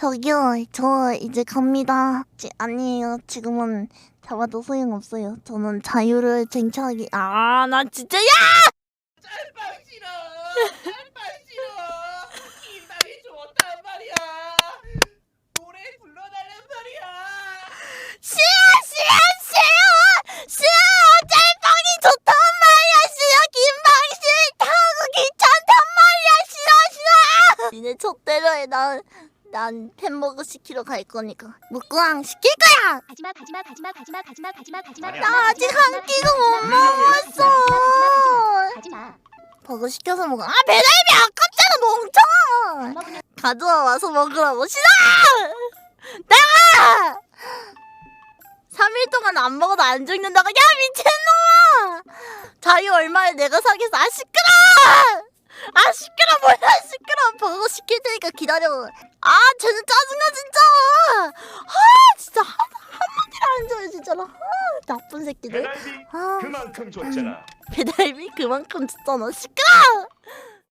저기요, 저 이제 갑니다. 지, 아니에요. 지금은 잡아도 소용없어요. 저는 자유를 쟁취하기. 아, 나 진짜 야! 짤방 싫어 짤방 싫어 김밥이 좋단 말이야 노래 불러달란 말이야 싫어, 싫어, 싫어! 싫어! 짤방이 좋단 말이야! 싫어! 김방이 싫다고 귀찮단 말이야! 싫어, 싫어! 니네 촉대로 해. 난, 난 햄버거 시키러 갈 거니까. 묵구왕 시킬 거야! 가지마 가지마 가지마 가지마 가지마 가지마 가지마 아니야. 나 아직 한 끼도 못 먹었어! 가지마 버거 시켜서 먹어. 아, 배달비 아깝잖아, 멍청아! 먹으면 가져와 와서 먹으라고. 싫어! 나가! 3일 동안 안 먹어도 안 죽는다고. 야, 미친놈아! 자유 얼마에 내가 사겠어. 아, 시끄러! 뭐야, 버거 시킬 테니까 기다려. 아, 쟤는 짜증나, 진짜! 아, 진짜, 한, 한마디를 안 줘요, 진짜로. 아, 나쁜 새끼들. 배달비 아, 그만큼 줬잖아. 배달비 그만큼 줬잖아. 시끄러!